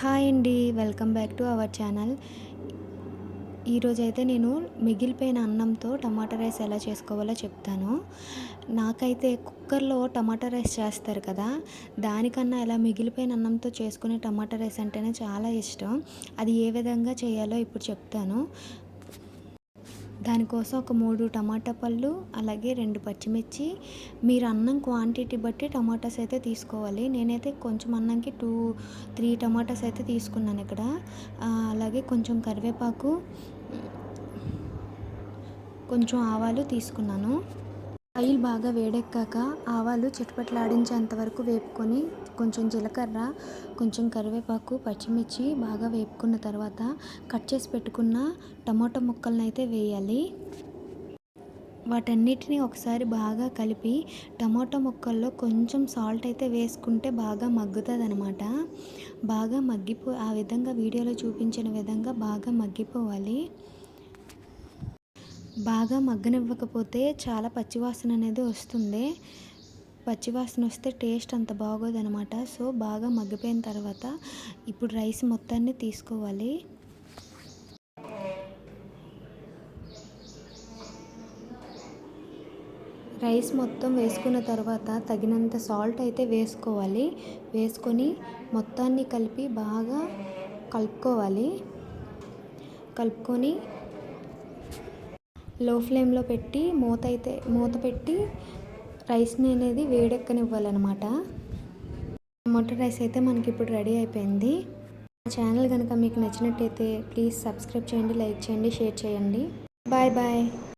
Hi అండి welcome back to our channel. ఈరోజైతే నేను మిగిలిపోయిన అన్నంతో టమాటా రైస్ ఎలా చేసుకోవాలో చెప్తాను. నాకైతే కుక్కర్లో టమాటా రైస్ చేస్తారు కదా దానికన్నా ఇలా మిగిలిపోయిన అన్నంతో చేసుకునే టమాటా రైస్ అంటేనే చాలా ఇష్టం. అది ఏ విధంగా చేయాలో ఇప్పుడు చెప్తాను. దానికోసం ఒక మూడు టమాటా పళ్ళు అలాగే రెండు పచ్చిమిర్చి. మీరు అన్నం క్వాంటిటీ బట్టి టమాటాస్ అయితే తీసుకోవాలి. నేనైతే కొంచెం అన్నంకి టూ త్రీ టమాటాస్ అయితే తీసుకున్నాను ఇక్కడ. అలాగే కొంచెం కరివేపాకు కొంచెం ఆవాలు తీసుకున్నాను. ఆయిల్ బాగా వేడెక్కాక ఆవాలు చిటపట్లాడించేంత వరకు వేపుకొని కొంచెం జీలకర్ర కొంచెం కరివేపాకు పచ్చిమిర్చి బాగా వేపుకున్న తర్వాత కట్ చేసి పెట్టుకున్న టమాటో ముక్కలను అయితే వేయాలి. వాటన్నిటిని ఒకసారి బాగా కలిపి టమాటో ముక్కల్లో కొంచెం సాల్ట్ అయితే వేసుకుంటే బాగా మగ్గుతుంది అనమాట బాగా మగ్గిపో ఆ విధంగా వీడియోలో చూపించిన విధంగా బాగా మగ్గిపోవాలి. బాగా మగ్గనివ్వకపోతే చాలా పచ్చివాసన అనేది వస్తుంది. పచ్చివాసన వస్తే టేస్ట్ అంత బాగోదనమాట సో బాగా మగ్గిపోయిన తర్వాత ఇప్పుడు రైస్ మొత్తాన్ని తీసుకోవాలి. రైస్ మొత్తం వేసుకున్న తర్వాత తగినంత సాల్ట్ అయితే వేసుకోవాలి. వేసుకొని మొత్తాన్ని కలిపి బాగా కలుపుకోవాలి. కలుపుకొని లో ఫ్లేమ్లో పెట్టి మూత అయితే మూత పెట్టి రైస్ని అనేది వేడెక్కనివ్వాలన్నమాట. టమాటో రైస్ అయితే మనకి ఇప్పుడు రెడీ అయిపోయింది. ఛానల్ కనుక మీకు నచ్చినట్టయితే ప్లీజ్ సబ్స్క్రైబ్ చేయండి లైక్ చేయండి షేర్ చేయండి. Bye bye.